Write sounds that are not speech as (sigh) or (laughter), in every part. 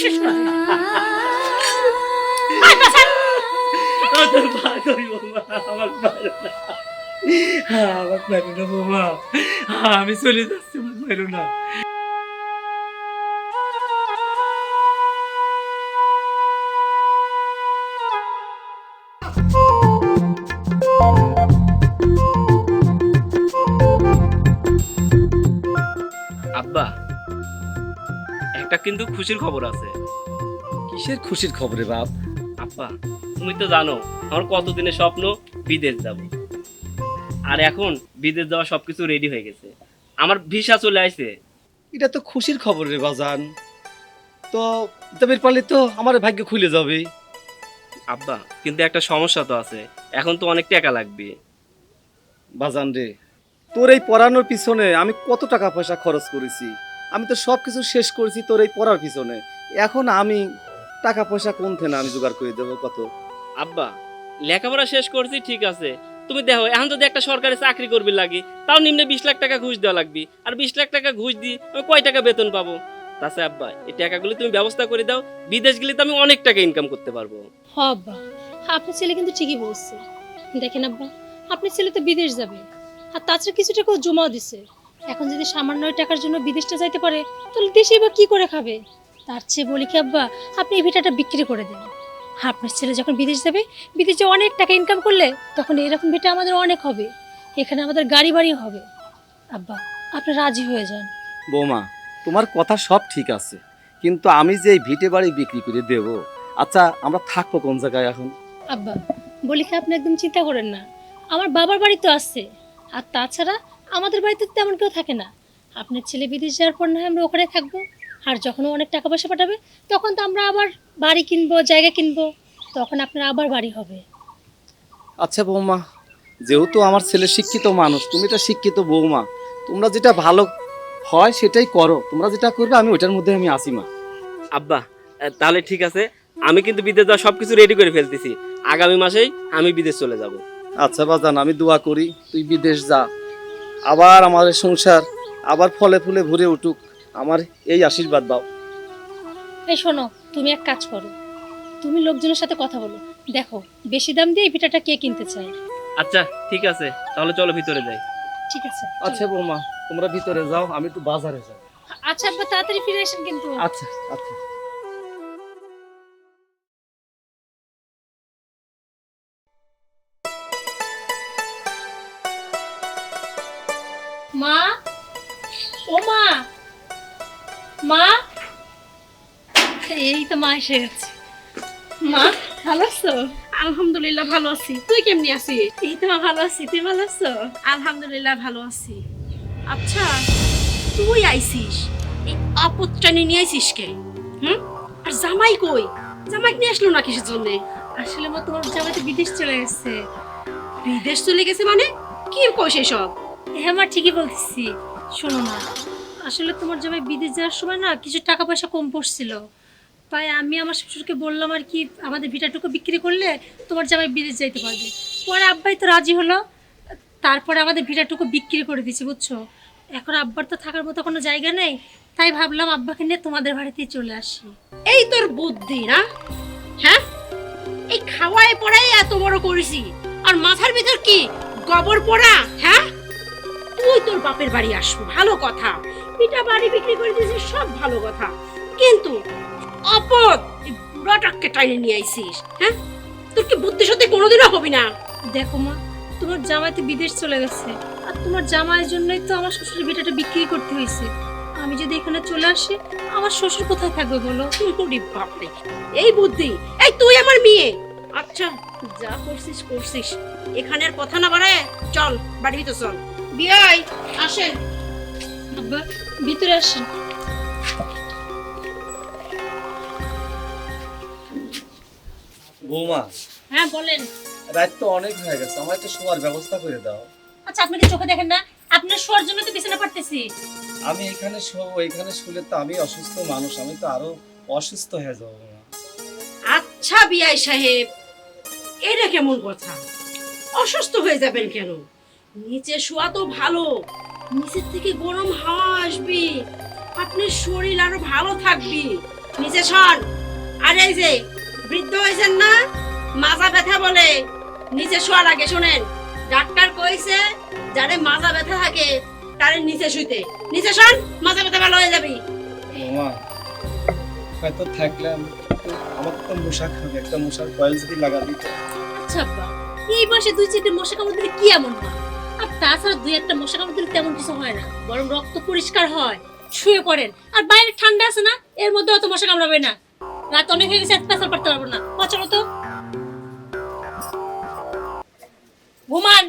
মারো না। হ্যাঁ, না হ্যাঁ, আমি চলে যাচ্ছি আমার মারো না। খুশির খবর আছে। কিসের খুশির খবরে বাপ? আব্বা তুমি তো জানো আমার কতদিনের স্বপ্ন বিদেশ যাব। আর এখন বিদেশ যাওয়া সবকিছু রেডি হয়ে গেছে। আমার ভিসা চলে আসছে। এটা তো খুশির খবর রে বাজান। তো তবে পারলে তো আমার ভাগ্য খুলে যাবে। আব্বা কিন্তু একটা সমস্যা তো আছে। এখন তো অনেক টাকা লাগবে। বাজান রে তোর এই পড়ানোর পিছনে আমি কত টাকা পয়সা খরচ করেছি? আমি তো সব কিছু শেষ করেছি তোর এই পড়ার পিছনে। এখন আমি টাকা পয়সা কোন থেকে আমি জোগাড় করে দেবো কত? আব্বা লেখাপড়া শেষ করছি ঠিক আছে। তুমি দেখো এখন যদি একটা সরকারি চাকরি করবি লাগি তাও নিম্নে বিশ লাখ টাকা ঘুষ দেওয়া লাগবে। আর বিশ লাখ টাকা ঘুষ দিই আমি কয় টাকা বেতন পাবো? তাছাড়া আব্বা এই টাকাগুলো তুমি ব্যবস্থা করে দাও বিদেশ গেলে তো আমি অনেক টাকা ইনকাম করতে পারব। হ আব্বা আপনার ছেলে কিন্তু ঠিকই বলছে। দেখেন আব্বা আপনার ছেলে তো বিদেশ যাবে আর তাছাড়া কিছু টাকাও জমাও দিছে। এখন যদি সামান্য টাকার জন্য বিদেশটা যাইতে পারে তাহলে দেশে বা কি করে খাবে? তার চেয়ে বলি কি আব্বা আপনি এই ভিটাটা বিক্রি করে দেন। আপনার ছেলে যখন বিদেশ যাবে বিদেশে অনেক টাকা ইনকাম করলে তখন এরকম ভিটা আমাদের অনেক হবে। এখানে আমাদের গাড়ি বাড়ি হবে। আব্বা আপনি রাজি হয়ে যান। বৌমা তোমার কথা সব ঠিক আছে কিন্তু আমি যে এই ভিটে বাড়ি বিক্রি করে দেব আচ্ছা আমরা থাকব কোন জায়গায় এখন? আব্বা বলি কি আপনি একদম চিন্তা করেন না। আমার বাবার বাড়ি তো আছে আর তাছাড়া আমাদের বাড়িতে তো তেমন কেউ থাকে না। আপনার ছেলে বিদেশ যাওয়ার পর না হয় আমরা ওখানে থাকব। আর যখন ও অনেক টাকা পয়সা পাঠাবে তখন তো আমরা আবার বাড়ি কিনবো জায়গা কিনবো তখন আপনার আবার বাড়ি হবে। আচ্ছা বৌমা যেহেতু আমার ছেলে শিক্ষিত মানুষ তুমি তো শিক্ষিত বৌমা তোমরা যেটা ভালো হয় সেটাই করো। তোমরা যেটা করবে আমি ওইটার মধ্যে আমি আসি মা। আব্বা তাহলে ঠিক আছে। আমি কিন্তু বিদেশ যাওয়া সবকিছু রেডি করে ফেলতেছি। আগামী মাসেই আমি বিদেশ চলে যাব। আচ্ছা বাজান আমি দোয়া করি তুই বিদেশ যা। আবার আমাদের সংসার আবার ফলে ফুলে ভরে উঠুক। আমার এই আশীর্বাদ দাও। এই শোনো তুমি এক কাজ করো। তুমি লোকজনের সাথে কথা বলো। দেখো বেশি দাম দিয়ে এই পিঠাটা কে কিনতে চায়? আচ্ছা ঠিক আছে। তাহলে চলো ভিতরে যাই। ঠিক আছে। আচ্ছা বৌমা তোমরা ভিতরে যাও আমি একটু বাজারে যাই। আচ্ছা আব্বা তাড়াতাড়ি ফিরে আসেন কিন্তু। আচ্ছা আচ্ছা। মা? এই তো মা এসে গেছে। মা ভালো আছো? আলহামদুলিল্লাহ ভালো আছি। তুই কেমনি আছিস? এই তো মা ভালো আছি। তুই ভালো আছো? আলহামদুলিল্লাহ ভালো আছি। আচ্ছা তুই আইছিস? এই আপত্রানি নিয়ে আইছিস কে? হুম? আর জামাই কই? জামাই নিয়ে আসলো না কিসের জন্য আসলে মা তোমার জামাইতে বিদেশ চলে গেছে। বিদেশ চলে গেছে মানে? কি কইস সব হ্যাঁ মা ঠিকই বলতেছি। শোনো না আসলে তোমার জামাই বিদেশ যাওয়ার সময় না কিছু টাকা পয়সা কম পড়ছিল। তাই আমি আমার শ্বশুরকে বললাম আর কি, আমাদের ভিটাটুকু বিক্রি করলে তোমার জামাই বিদেশ যাইতে পারবে। পরে আব্বাই তো রাজি হলো, তারপরে আমাদের ভিটাটুকু বিক্রি করে দিয়েছি, বুঝছ? এখন আব্বার তো থাকার মতো কোনো জায়গা নেই, তাই ভাবলাম আব্বাকে নিয়ে তোমাদের বাড়িতেই চলে আসি। এই তোর বুদ্ধি না? হ্যাঁ? এই খাওয়ায় পড়াই এত বড় করেছি, আর মাথার ভিতর কি গোবর পড়া হ্যাঁ? তুই তোর বাপের বাড়ি আসব, ভালো কথা। পিঠা বাড়ি বিক্রি করে দিয়েছিস সব ভালো কথা। কিন্তু অপদ এই বুড়াটাকে টাইনে নিয়ে আইছিস হ্যাঁ? তোর কি বুদ্ধি সত্যি কোনোদিনও হবি না? দেখো মা তোমার জামাই তো বিদেশ চলে গেছে আর তোমার জামাইয়ের জন্যই তো আমার শ্বশুরের ভিটাটা বিক্রি করতে হয়েছে। আমি যদি এখানে চলে আসি আমার শ্বশুর কোথায় থাকবে বলো? ওরে বাপরে এই বুদ্ধি এই তুই আমার মেয়ে। আচ্ছা যা করছিস করছিস। এখানের কথা না বাড়ায় চল বাড়ি ভিতর চল। বিয়াই আসেন। আব্বা ভিতরে আসেন। বৌমা। হ্যাঁ বলেন। রাত তো অনেক হয়ে গেছে আমার একটা শোয়ার ব্যবস্থা করে দাও। আচ্ছা আপনি কি চোখে দেখেন না আপনার শোয়ার জন্য তো বিছানা পারতেছি আমি এখানে শো এখানে শুলে তো আমি অসুস্থ মানুষ আমি তো আরও অসুস্থ হয়ে যাব। আচ্ছা বিয়াই সাহেব এটা কেমন কথা? অসুস্থ হয়ে যাবেন কেন? নিচে শোয়া তো ভালো। নিচের থেকে গরম হাওয়া আসবে। আপনার শরীর আরও ভালো থাকবে। নিচে শোন আর এই যে বৃদ্ধ হয়েছেন না? মাজা ব্যথা বলে। নিচে শোয়া লাগে শোনেন। ডাক্তার কইছে যারে মাজা ব্যথা থাকে তারে নিচে শুইতে। নিচে শোন মাজা ব্যথা ভালো হয়ে যাবে। বৌমা হয়তো থাকলাম আমার তো মশা খাবে। একটা মশার কয়েল যদি লাগা দিত আচ্ছা আব্বা। এই বয়সে দুই চারটে মশা কামড় দিলে কি এমন হয় তাছাড়া দুই একটা মশা কামড় দিলে তেমন কিছু হয় না, বরং রক্ত পরিষ্কার হয়, শুয়ে পড়েন। আর বাইরে ঠান্ডা আছে না, এর মধ্যে অত মশা কামড়াবে না। রাত অনেক হয়ে গেছে পেশাল পারতে পারব না। পছন্দ তো। ঘুমান।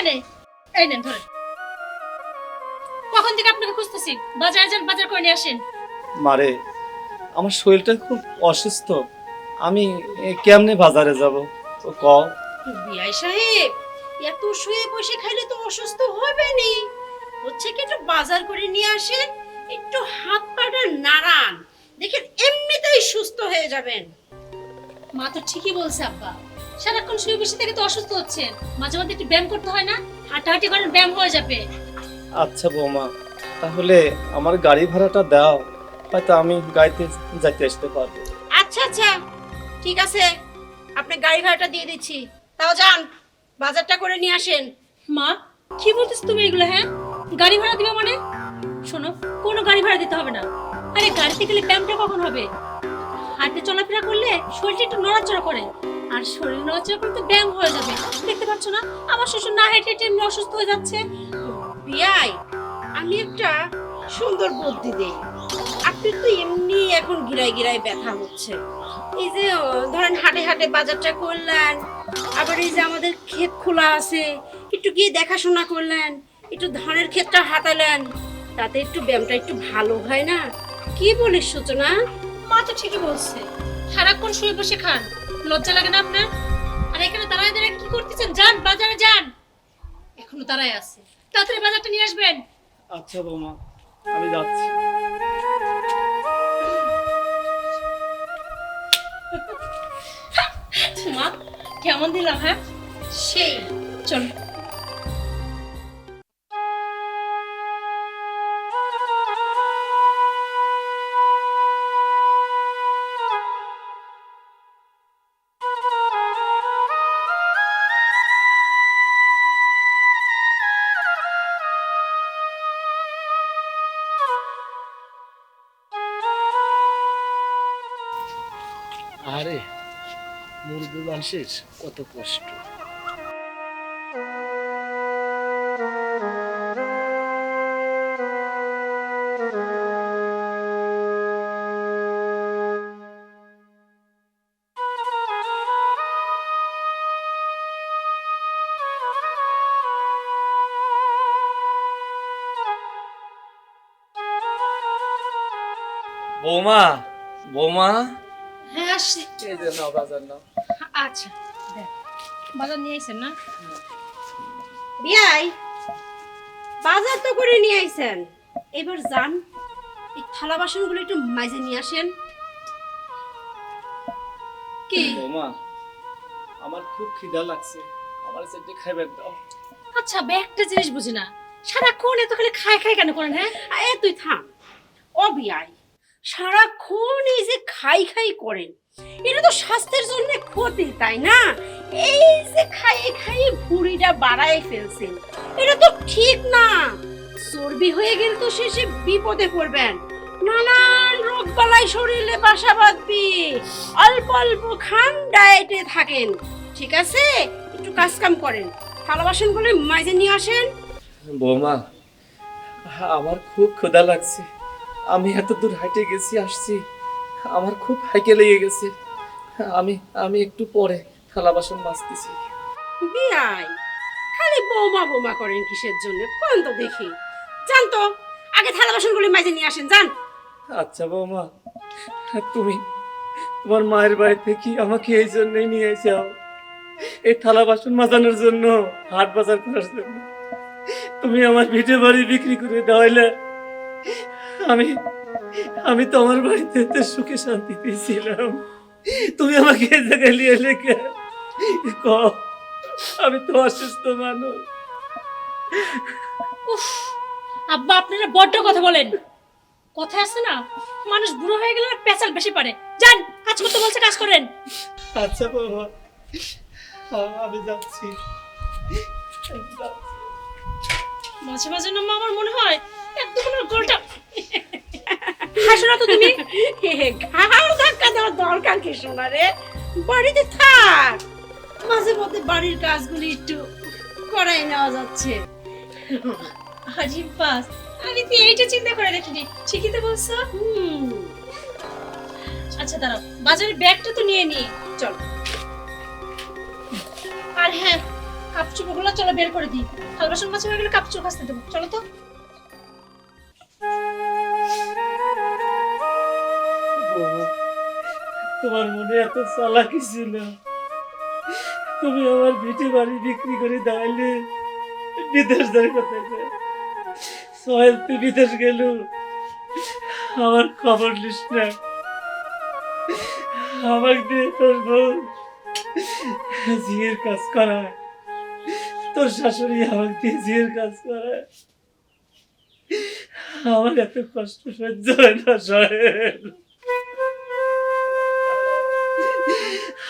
এইখানে এই নেন ধরেন। কখন থেকে আপনাকে খুঁজতেছি? বাজারে যান বাজার করে নিয়ে আসেন। মারে আমার শরীরটা খুব অসুস্থ। আমি কেমনে বাজারে যাব? তো ক। বিআই সাহেব এত শুয়ে বসে খাইলে তো অসুস্থ হবে নি হচ্ছে কি একটু বাজার করে নিয়ে আসেন একটু হাত পাটা নাড়ান। দেখেন এমনিতেই সুস্থ হয়ে যাবেন। মা তো ঠিকই বলছে আব্বা। সারাক্ষণ শুয়ে বসে থেকে তো অসুস্থ হচ্ছেন মাঝে মাঝে একটু ব্যায়াম করতে হয় না? হাঁটাহাঁটি করেন ব্যায়াম হয়ে যাবে। আচ্ছা বৌমা তাহলে আমার গাড়ি ভাড়াটা দাও হয়তো আমি গাড়িতে যাইতে আসতে পারব। আচ্ছা আচ্ছা। ঠিক আছে। আপনি গাড়ি ভাড়াটা দিয়ে দিচ্ছি। তাও যান বাজারটা করে নিয়ে আসেন। মা কি বলতেছ তুমি এগুলো হ্যাঁ? গাড়ি ভাড়া দিবে মানে? শোনো কোনো গাড়ি ভাড়া দিতে হবে না। আরে গাড়িতে গেলে ব্যায়ামটা কখন হবে? হাঁটতে চলাফেরা করলে শরীরটা একটু নড়াচড়া করে। আর শরীর নড়াচড়া করলে তো ব্যায়াম হয়ে যাবে। দেখতে পাচ্ছ না? আমার শ্বশুর না হেঁটে হেঁটে এমনি অসুস্থ হয়ে যাচ্ছে। বিয়াই, আমি একটা সুন্দর বুদ্ধি দেই। আপনি তো এমনি এখন গিরায় গিরায় ব্যথা হচ্ছে। এই যে ধরেন হাটে হাটে বাজারটা করলেন, আবার এই যে আমাদের ক্ষেত খোলা আছে, একটু গিয়ে দেখাশোনা করলেন, একটু ধানের ক্ষেতটা হাতালেন, তাতে একটু ব্যায়ামটা একটু ভালো হয় না? কি বলিস সূচনা? মা তো ঠিকই বলছে। সারাক্ষণ শুয়ে বসে খান। লজ্জা লাগে না আপনার? আর এখানে দাঁড়ায় দাঁড়ায় কি করতেছেন? যান বাজারে যান। এখনও দাঁড়ায় আছে। তাড়াতাড়ি বাজারটা নিয়ে আসবেন। আচ্ছা বৌমা আমি যাচ্ছি। মা কেমন দিলাম হ্যাঁ? সেই। চল। মানুষের কত কষ্ট। বৌমা বৌমা। হ্যাঁ আসছি। এই যে নাও বাজার নাও। আচ্ছা দেখ বাজার নিয়ে আইছেন না? বিয়াই বাজার তো করে নিয়ে আইছেন এবার যান এই থালা বাসনগুলো একটু মাঝে নিয়ে আসেন। কি? বৌমা আমার খুব খিদা লাগছে। আমার সেটা খাইবে দাও। আচ্ছা বে একটা জিনিস বুঝি না। সারাক্ষণ এত খালি খাই খাই কেন করেন হ্যাঁ? এ তুই থাম। ও বিয়াই সারাক্ষণ এই যে খাই খাই করেন। এটা তো স্বাস্থ্যের জন্য ক্ষতি, তাই না? এই যে খাইয়ে খাইয়ে ভুঁড়িটা বাড়ায় ফেলছেন এটা তো ঠিক না। চর্বি হয়ে গেলে তো শেষে বিপদে পড়বেন। নানান রোগ বালাই শরীরে বাসা বাঁধবি। অল্প অল্প খান, ডায়েটে থাকেন, ঠিক আছে? একটু কাজ কাম করেন। থালা বাসনগুলো মাঝে নিয়ে আসেন। বৌমা, আমার খুব ক্ষুধা লাগছে। আমি এত দূর হাইটে গেছি, আসছি। আমার খুব হাইকে লেগে গেছে। আমি আমি একটু পরে থালা বাসন মাজতেছি। বিয়াই খালি বৌমা বৌমা করেন কিসের জন্য? কোন তো দেখি। যান তো আগে থালা বাসনগুলি মাঝে নিয়ে আসেন যান। আচ্ছা বৌমা তুমি তোমার মায়ের বাড়ি থেকে আমাকে এই জন্যই নিয়ে যাও এই থালা বাসন মাজানোর জন্য হাট বাজার করার জন্য। তুমি আমার ভিটে বাড়ি বিক্রি করে দেওয়াইলে আমি আমি তোমার বাড়িতে এতে সুখে শান্তিতে ছিলাম তুমি আমাকে এই জায়গায় নিয়ে লেখে ক আমি তো অসুস্থ মানুষ। উফ আব্বা আপনারা বড্ড কথা বলেন। কথা আছে না মানুষ বুড়ো হয়ে গেলে না পেঁচাল বেশি পারে। যান কাজ করতে বলছে কাজ করেন। আচ্ছা বাবা। আমি যাচ্ছি। মাঝে মাঝে না আমার মনে হয় একদম আমার গোলটা হাসো না তো তুমি? (laughs) ঘাও ধাক্কা দেওয়ার দরকার কি শোনা রে? বাড়িতে থাক। মাঝে মধ্যে বাড়ির কাজগুলি একটু করাই নেওয়া যাচ্ছে। হাজির পাস আমি তো এইটা চিন্তা করে দেখিনি। ঠিকই তো বলছো? আচ্ছা দাঁড়াও। বাজারে ব্যাগটা তো নিয়ে নি চল। আর হ্যাঁ কাপ চুপগুলো চলো বের করে দিই। থাল বাসন মাছ হয়ে গেলে কাপ চুপ দেবো। চলো তো। তোমার মনে এত চালাকি ছিল। তুমি আমার ভিটে বাড়ি বিক্রি করে দাঁড়াইলে বিদেশ যাই কোথায় সোহেল, তুই বিদেশ গেল। আমার খবর নিস না। আমাকে দিয়ে তোর বউ ঝিয়ের কাজ করায়। তোর শাশুড়ি আমাকে দিয়ে ঝিয়ের কাজ করায়। আমার এত কষ্ট সহ্য হয় না, সোহেল।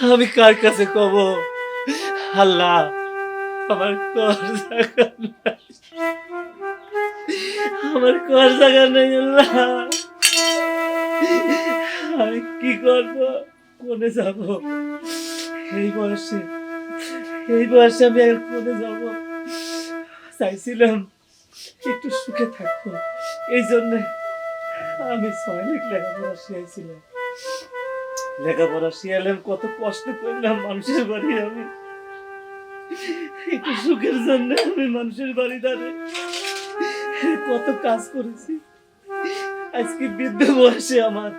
আমি কার কাছে কব? আল্লাহ, আমার কর আমার কর জায়গা নেই, আল্লাহ। আমি কি করব? কোনে যাব? এই বয়সে এই বয়সে আমি আর কোনে যাব? চাইছিলাম একটু সুখে থাকব। এই জন্য আমি ছয় সৈনিক লেখাপড়া শিখাইছিলাম লেখাপড়া শিয়ালাম কত কষ্ট করলাম মানুষের বাড়ি আমি। একটু সুখের জন্য আমি মানুষের বাড়ি দাঁড়ে কত কাজ করেছি। আজকে বৃদ্ধ বয়সে আমার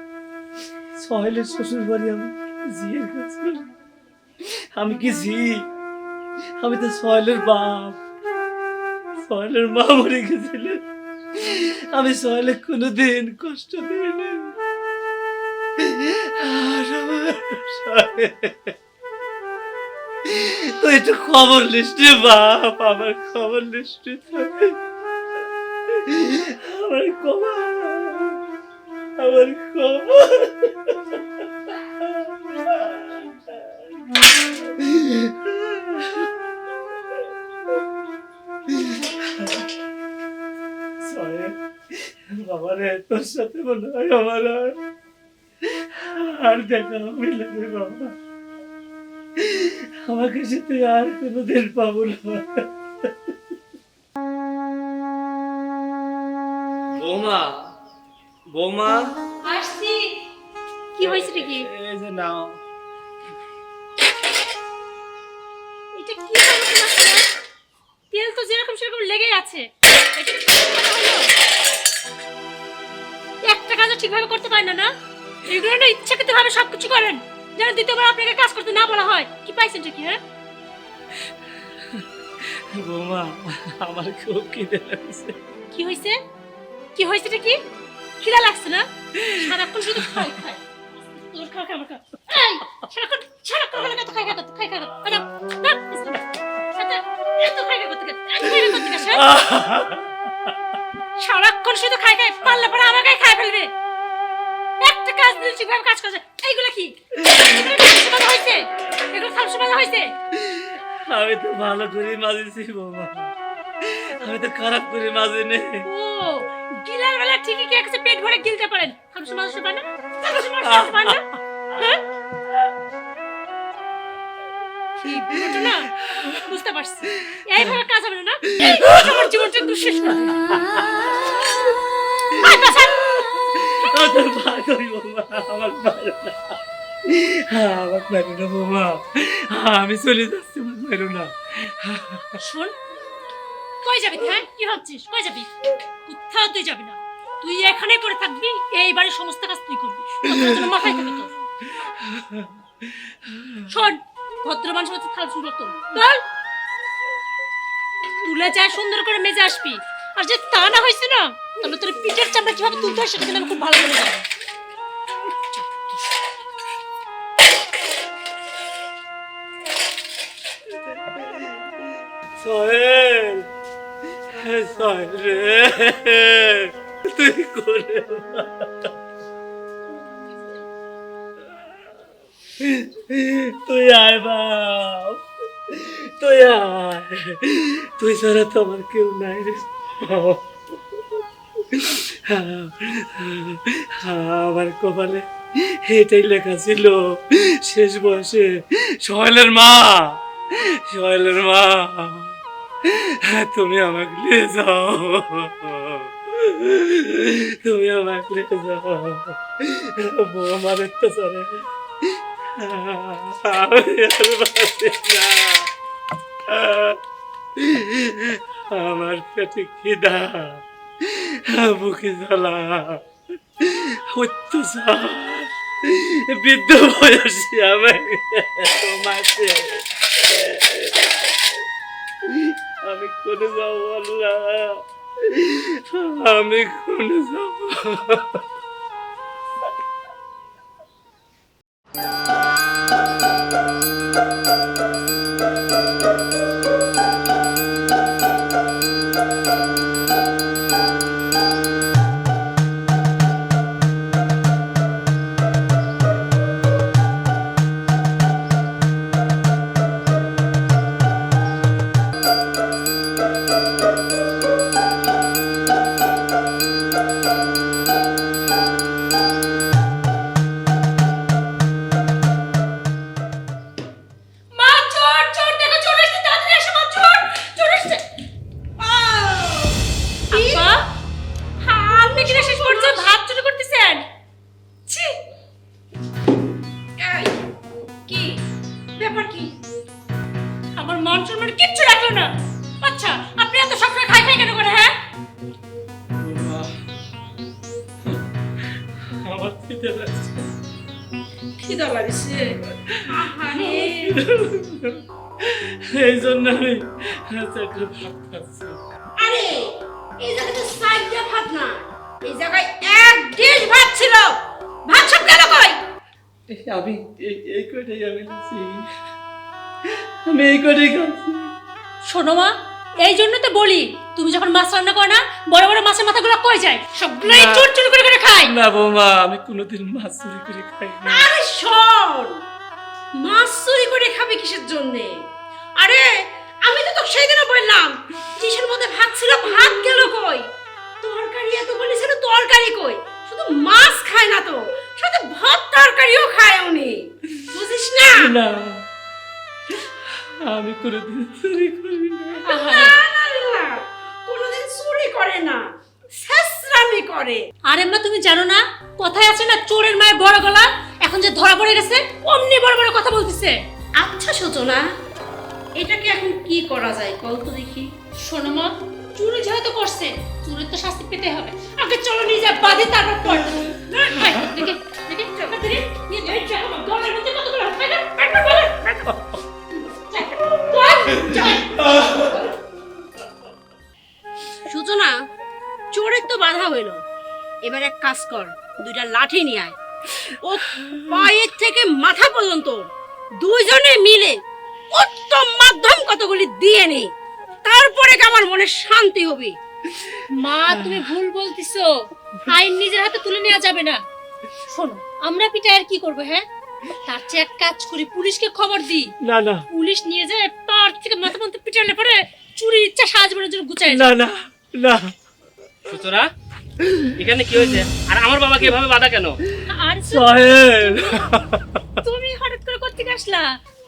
সহেলের শ্বশুর বাড়ি আমি ঝিয়ের কাজ করি আমি কি ঝি? আমি তো সহেলের বাপ। সহেলের মা মরে গেছিলেন আমি সহেলে কোনোদিন কষ্ট দিইনি। তুই একটু খবর লিস্টে বাপ, আমার খবর লিস্টে আমার খবর আমার খবর। বাবারে, তোর সাথে মনে হয় আমার আর দেখা মিলে বাবা। আমাকে সে তুই আর কোনোদিন পাবো না। বৌমা বৌমা। আসছি। কি হয়েছে রে কি এই যে নাও। এটা কি তোমার? তেল তো যেরকম সেরকম লেগেই আছে। এটা কি কথা হলো? একটা কাজও ঠিকভাবে করতে পারেন না না? এগুলো না ইচ্ছাকৃত ভাবে সবকিছু করেন যেন দ্বিতীয়বার আপনাকে কাজ করতে না বলা হয় কি পাইছেন কি হ্যাঁ বৌমা আমার খুব খিদে লাগছে কি হয়েছে কি হয়েছে এটা কি খিদা লাগছে না সারাক্ষণ শুধু খাই খাই তোর খাও খাও খাও এই সারাক্ষণ সারাক্ষণ হলে কত খাই খাই খাই খাই করতে না এত খাই খাই করতে খাই খাই করতে সারাক্ষণ শুধু খাই খাই পারলে পরে আমাকে খাই ফেলবে একটা কাজ দিলে ঠিকভাবে কাজ করছে। এইগুলো কি? এগুলো হয়েছে? এগুলো সব সময় হয়েছে? আমি তো ভালো করে মাঝেছি বৌমা। আমি তো খারাপ করে মাঝে নেই ও গিলার বেলা ঠিকই কে কাছে পেট ভরে গিলতে পারেন? খামসে মানুষ পান না? খামসে মানুষ পান না? বুঝতে পারছি। এইভাবে কাজ হবে না আমার জীবনটা একটু করে আমার আমার আমি চলে হ্যাঁ? কি ভাবছিস? যাবি? তুই যাবি না। তুই এখানেই থাকবি সমস্ত কাজ তুই করবি। শোন ভদ্র মধ্যে থাল তুলে। যায় সুন্দর করে মেজে আসবি। আর যে তা না হয়েছে না, তাহলে তোর পিঠের চামড়া কীভাবে তুলতে হয় সেটা কিন্তু আমি খুব ভালো করে জানি। সোহেল সোহেল রে তুই করে তুই আয় বাপ তুই আয়। তুই ছাড়া তো আমার কেউ নাই রে। আমার কপালে এটাই লেখা ছিল, শেষ বয়সে সোহেলের মা সোহেলের মা, তুমি আমাকে নিয়ে যাও, তুমি আমাকে নিয়ে যাও আমাদের তো চলে আমি আর। আমার পেটে খিদা বুকে জ্বালা অত্যাচার বৃদ্ধ বয়সী আমার তোমাকে আমি কোনে যাব আল্লাহ আমি কোনে যাব এই জায়গায় এক ডিশ ভাত ছিল। ভাত সব গেল কই? আমি এই এই আমি আমি এই কটাই খাচ্ছি। শোনো মা এই জন্য তো বলি তুমি যখন মাছ রান্না করো না বড় বড় মাছের মাথাগুলো কই যায়? সবগুলোই না। চুর চুর করে করে খাই। না বৌমা আমি কোনোদিন মাছ চুরি করে খাই না। আরে শোন মাছ চুরি করে খাবে কিসের জন্য? আরে আমি তো তোকে সেই দিনও বললাম ডিশের মধ্যে ভাত ছিল ভাত গেল কই? তরকারি এত বলেছিল তরকারি কই? শুধু মাছ খায় না তো সাথে ভাত তরকারিও খায় উনি। বুঝিস না? না আমি কোনোদিন চুরি করি না না না না কোনোদিন চুরি করে না শেষরামি করে। আরে মা তুমি জানো না কথায় আছে না চোরের মায়ের বড় গলা এখন যে ধরা পড়ে গেছে অমনি বড় বড় কথা বলতেছে। আচ্ছা সূচনা এটাকে এখন কি করা যায়? বল তো দেখি। শোনো মা চুরি যেহেতু করছে চুরির তো শাস্তি পেতে হবে আগে চলো নিয়ে যা বাদে তারপর পর দেখে সূচনা চোরের তো বাধা হইল এবার এক কাজ কর দুইটা লাঠি নিয়ে আয় ও পায়ের থেকে মাথা পর্যন্ত দুইজনে মিলে উত্তম মাধ্যম কতগুলি দিয়ে নে তারপরে আমার মনে শান্তি হবে? মা তুমি ভুল বলতিছো। আইন নিজের হাতে তুলে নেওয়া যাবে না। শোনো আমরা পিঠা আর কি করব হ্যাঁ? তার চেয়ে এক কাজ করি পুলিশকে খবর দিই। না না। পুলিশ নিয়ে যায় পার থেকে মাথা পিটালে পরে চুরির ইচ্ছা সাহায্যের জন্য গুচাই না না না। সুতরা এখানে কি হয়েছে? আর আমার বাবাকে এভাবে বাধা কেন? আর সোহেল তুমি হঠাৎ করে কোথেকে আসলা?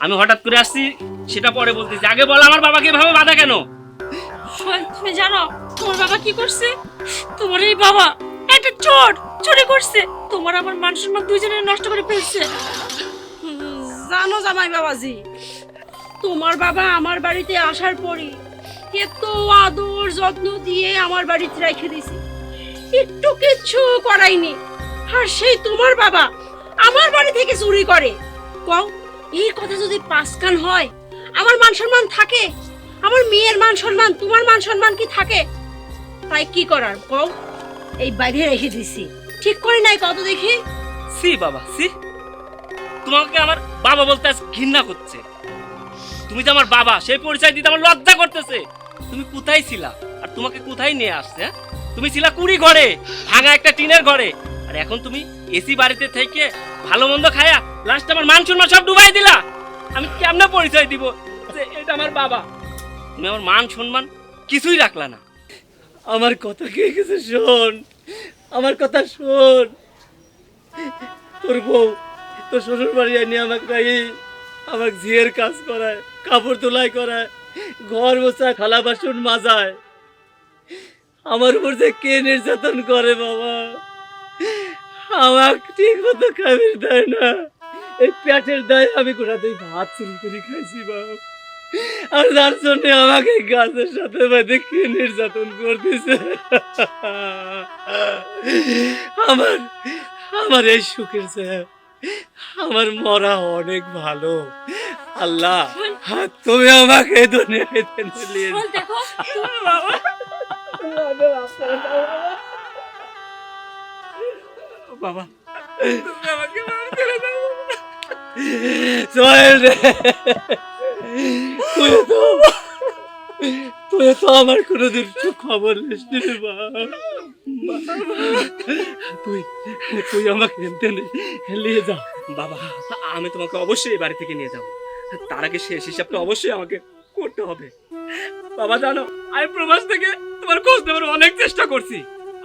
আমি হঠাৎ করে আসছি, সেটা পরে বলতেছি। আগে বল, আমার বাবাকে এভাবে বাধা কেন? তুমি জানো, তোমার বাবা কি করছে? তোমার এই বাবা একটা চোর, চুরি করছে। তোমার আমার মান সম্মান দুইজনে নষ্ট করে ফেলছে। জানো জামাই বাবাজি, তোমার বাবা আমার বাড়িতে আসার পরে এত আদর যত্ন দিয়ে আমার বাড়িতে রেখে দিছে একটু কিচ্ছু করাইনি। আর সেই তোমার বাবা আমার বাড়ি থেকে চুরি করে। কও এই কথা যদি পাঁচকান হয়, আমার মান সম্মান থাকে? আমার মেয়ের মান সম্মান, তোমার মান সম্মান কি থাকে? তাই কি করার কও এই বাইরে রেখে দিছি। ঠিক করে নাই কত দেখি? সি বাবা, সি। তোমাকে আমার বাবা বলতে আজ ঘৃণা করছে। তুমি যে আমার বাবা, সেই পরিচয় দিতে আমার লজ্জা করতেছে। তুমি কোথায় ছিলা? আর তোমাকে কোথায় নিয়ে আসছে হ্যাঁ? তুমি ছিলা কুড়ি ঘরে ভাঙা একটা টিনের ঘরে। আর এখন তুমি এসি বাড়িতে থেকে ভালো মন্দ খায়া লাস্ট আমার মান সম্মান সব ডুবাই দিলা। আমি কেমনে পরিচয় দিব যে এটা আমার বাবা? তুমি আমার মান সম্মান কিছুই রাখলা না। আমার কথা কে গেছে শোন? আমার কথা শোন। তোর বউ তোর শ্বশুর বাড়ি এনে আমাকে রাই আমাকে ঝিয়ের কাজ করায়, কাপড় তোলাই করায়, ঘর বসা থালা বাসন মাজায়। আমার উপর যে কে নির্যাতন করে বাবা? আমাকে ঠিক মতো খাবির দেয় না। এই পেটের দায় আমি কোথাতেই ভাত চুরি করে খাইছি বাবা আর যার জন্য আমাকে গাছের সাথে বেঁধে কে নির্যাতন করতেছে? আমার আমার এই সুখের চেয়ে আমার মরা অনেক ভালো। আল্লাহ তুমি আমাকে দুনিয়াতে নিয়ে যাও। বাবা। তুমি আমাকে মাফ করে দাও। সোহেল রে। তুই তো তুই তো আমার কোনোদিন খবর নিসনি রে বাবা। তুই তুই আমাকে হেনতে নিয়ে যা। বাবা আমি তোমাকে অবশ্যই এই বাড়ি থেকে নিয়ে যাব। তার আগে শেষ হিসাবটা অবশ্যই আমাকে করতে হবে। বাবা জানো আমি প্রবাস থেকে তোমার খোঁজ নেবার অনেক চেষ্টা করছি।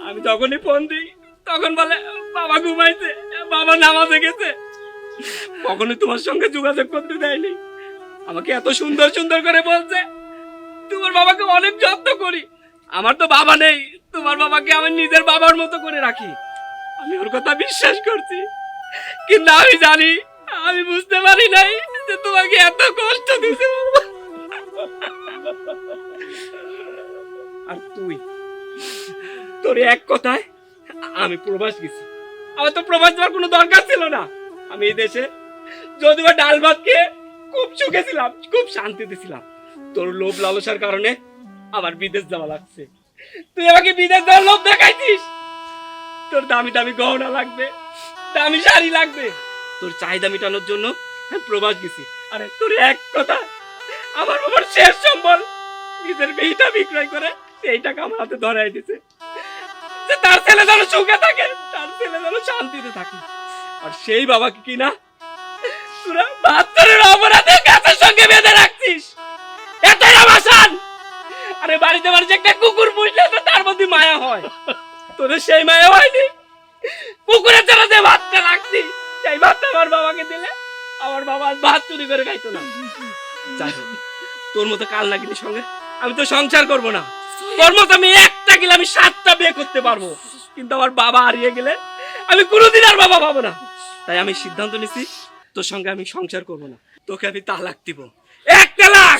আমি যখনই ফোন দিই তখন বলে বাবা ঘুমাইছে, বাবা নামাজে গেছে। কখনো তোমার সঙ্গে যোগাযোগ করতে দেয়নি। আমাকে এত সুন্দর সুন্দর করে বলছে, তোমার বাবাকে অনেক যত্ন করি। আমার তো বাবা নেই, তোমার বাবাকে আমি নিজের বাবার মতো করে রাখি। আমি ওর কথা বিশ্বাস করছি। কিন্তু আমি জানি, আমি বুঝতে পারি নাই যে তোমাকে এত কষ্ট দিতে আর তুই, তোর এক কথায়, আমি প্রবাস গেছি। আমার তো প্রবাস যাওয়ার কোনো দরকার ছিল না। আমি এই দেশে যদি বা ডাল ভাত খেয়ে খুব সুখে ছিলাম, খুব শান্তিতে ছিলাম। তোর লোভ লালসার কারণে আমার বিদেশ যাওয়া লাগছে। তুই আমাকে বিদেশ যাওয়ার লোভ দেখাইছিস? তোর দামি দামি গহনা লাগবে, দামি শাড়ি লাগবে। তোর চাহিদা মেটানোর জন্য আমি প্রবাস গেছি। আরে তোর এক কথা, আমার বাবার শেষ সম্বল। নিজের মেয়েটা বিক্রয় করে সেই টাকা আমার হাতে ধরাই দিছে তার ছেলে যেন সুখে থাকে। শান্তিতে থাকে। আর সেই বাবাকে তোরা অপরাধে গাছের সঙ্গে বেঁধে রাখছিস। আরে বাড়িতে বাড়িতে একটা কুকুর পুষলে তো তার মধ্যে মায়া হয়। সেই মায়া হয়নি? পুকুরের জন্য যে ভাতটা সেই ভাতটা আমার বাবাকে দিলে আমার বাবা ভাত চুরি করে খাইতো না। যাই হোক, তোর মতো কাল নাগিনীর সঙ্গে আমি তো সংসার করব না। তোর মতো আমি একটা গেলে আমি সাতটা বিয়ে করতে পারব। কিন্তু আমার বাবা হারিয়ে গেলে আমি কোনোদিন আর বাবা পাবো না। তাই আমি সিদ্ধান্ত নিছি তোর সঙ্গে আমি সংসার করব না। তোকে আমি তালাক দিব। এক তালাক!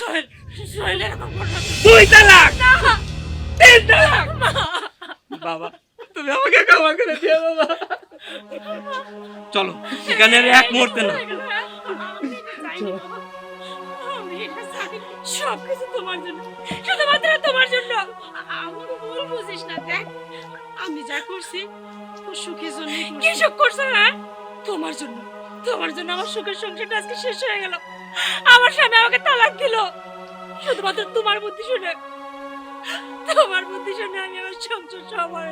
দুই তালাক! তিন তালাক! বাবা তুমি আমাকে ক্ষমা করে দিও বাবা। চলো এখানে আর এক মুহূর্তে না। সবকিছু তোমার জন্য শুধুমাত্র তোমার জন্য। আমার ভুল বুঝিস না দেখ। আমি যা করছি তোর সুখের জন্য কি সুখ করছ হ্যাঁ? তোমার জন্য তোমার জন্য আমার সুখের সংসারটা আজকে শেষ হয়ে গেল। আমার স্বামী আমাকে তালাক দিল। শুধুমাত্র তোমার বুদ্ধি শুনে তোমার বুদ্ধি শুনে আমি আমার সংসার সবার